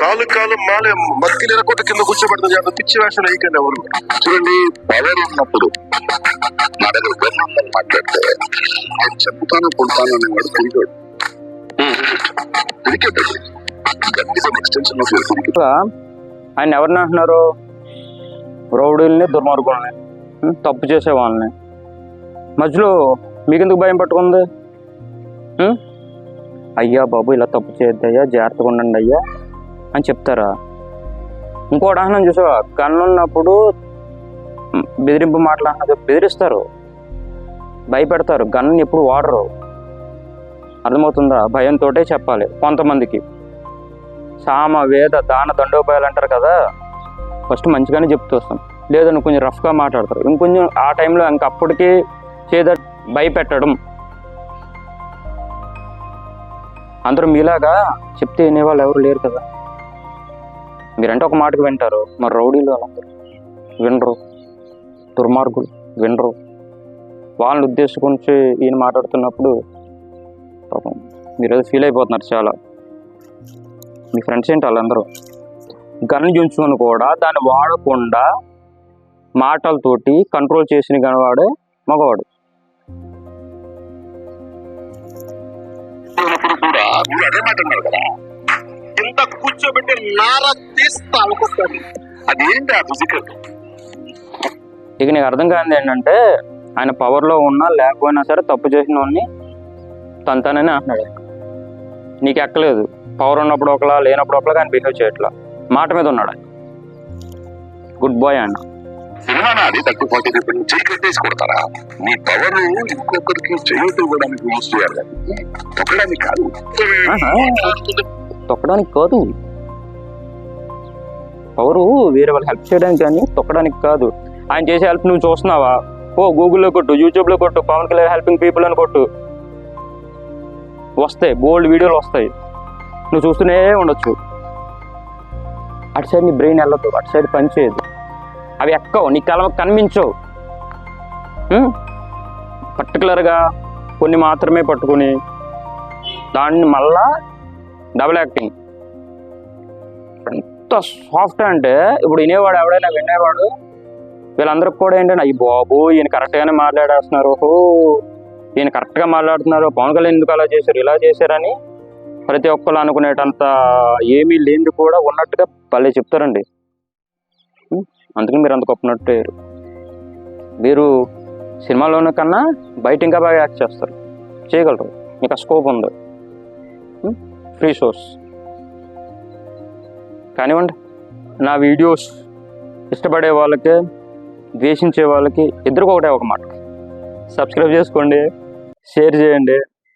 కాలు కాలు మాలే మక్కిలు ఎరకొట్ట కింద కూర్చోబెడతాం చేత పిచ్చి వేషం వేయకండి ఎవరు. చూడండి పవర్ ఉన్నప్పుడు నా దగ్గర బ్రహ్మాండం మాట్లాడితే ఆయన చెప్తాను కొడతాను అనేవాడు తిరిగాడు. తిరిగేటది ఆయన ఎవరిని అంటున్నారు? రౌడీల్ని దుర్మార్గుల్ని తప్పు చేసే వాళ్ళని. మధ్యలో మీకెందుకు భయం పట్టుకుంది? అయ్యా బాబు ఇలా తప్పు చేయొద్దయ్యా జాగ్రత్తగా ఉండండి అయ్యా. అని చెప్తారా? ఇంకోటి అంటున్నాను చూసావా? కన్ను ఉన్నప్పుడు బెదిరింపు బెదిరింపు మాట్లాడినది బెదిరిస్తారు. భయపెడతారు. గన్ను ఎప్పుడు వాడరు. అర్థమవుతుందా? భయంతో చెప్పాలి కొంతమందికి. సామ వేద దాన దండోపాయాలు అంటారు కదా? ఫస్ట్ మంచిగానే చెప్తూ వస్తాం. లేదని కొంచెం రఫ్గా మాట్లాడతారు. ఇంకొంచెం ఆ టైంలో ఇంక అప్పటికి చేద భయపెట్టడం. అందరూ మీలాగా చెప్తే వినేవాళ్ళు ఎవరు లేరు కదా? మీరంటే ఒక మాటకు వింటారు. మరి రౌడీలు వాళ్ళందరూ వినరు. దుర్మార్గులు వినరు. వాళ్ళని ఉద్దేశించి ఈయన మాట్లాడుతున్నప్పుడు పాపం మీరు ఏదో ఫీల్ అయిపోతున్నారు చాలా. మీ ఫ్రెండ్స్ ఏంటి వాళ్ళందరూ? గన్ చూసుకొని కూడా దాన్ని వాడకుండా మాటలతోటి కంట్రోల్ చేసిన గనవాడే మగవాడు. కూడా అదే మాట అన్నారు కదా. ఇంత కూర్చోబెట్టి నారా అది ఏంటి ఆ ఫిజికల్ ఇక నీకు అర్థం కానిది ఏంటంటే ఆయన పవర్లో ఉన్నా లేకపోయినా సరే తప్పు చేసిన వాడిని తంతానని అంటున్నాడు. నీకు ఎక్కలేదు. పవర్ ఉన్నప్పుడు ఒకలా లేనప్పుడు ఒకలా ఆయన బిహేవ్ చేయట్లా. మాట మీద ఉన్నాడు ఆయన. గుడ్ బాయ్ ఆయన. సినిమా తక్కువ కట్టేసి కొడతారా మీ పవర్ ఇంకొకరికి చేయటం ఇవ్వడానికి యూజ్ చేయాలి. తొక్కడానికి కాదు. తొక్కడానికి కాదు. పవరు వేరే వాళ్ళు హెల్ప్ చేయడానికి కానీ తొక్కడానికి కాదు. ఆయన చేసే హెల్ప్ నువ్వు చూస్తున్నావా? ఓ గూగుల్లో కొట్టు యూట్యూబ్లో కొట్టు పవన్ కళ్యాణ్ హెల్పింగ్ పీపుల్ అని కొట్టు. వస్తాయి బోల్డ్ వీడియోలు వస్తాయి. నువ్వు చూస్తూనే ఉండొచ్చు. అటు సైడ్ నీ బ్రెయిన్ వెళ్ళదు అటు సైడ్ పని చేయదు. అవి ఎక్కవు నీ కలం కనిపించవు. పర్టికులర్గా కొన్ని మాత్రమే పట్టుకుని దాన్ని మళ్ళా డబుల్ యాక్టింగ్ ఎంత సాఫ్ట్ అంటే ఇప్పుడు వినేవాడు ఎవడైనా వినేవాడు వీళ్ళందరికి కూడా ఏంటంటే అయ్యి బాబు ఈయన కరెక్ట్గానే మాట్లాడేస్తున్నారు ఓహో ఈయన కరెక్ట్గా మాట్లాడుతున్నారు పవన్ కళ్యాణ్ ఎందుకు అలా చేశారు ఇలా చేశారని ప్రతి ఒక్కరు అనుకునేటంత ఏమీ లేనిది కూడా ఉన్నట్టుగా భలే చెప్తారండి. అందుకని మీరు అంత గొప్పనట్టు మీరు సినిమాలోనే కన్నా బయట ఇంకా బాగా యాక్ట్ చేస్తారు. చేయగలరు. మీకు ఆ స్కోప్ ఉంది. ఫ్రీ షోస్ కానివ్వండి నా వీడియోస్ ఇష్టపడే వాళ్ళకి ద్వేషించే వాళ్ళకి ఇద్దరికి ఒకటే ఒక మాట. సబ్స్క్రైబ్ చేసుకోండి షేర్ చేయండి.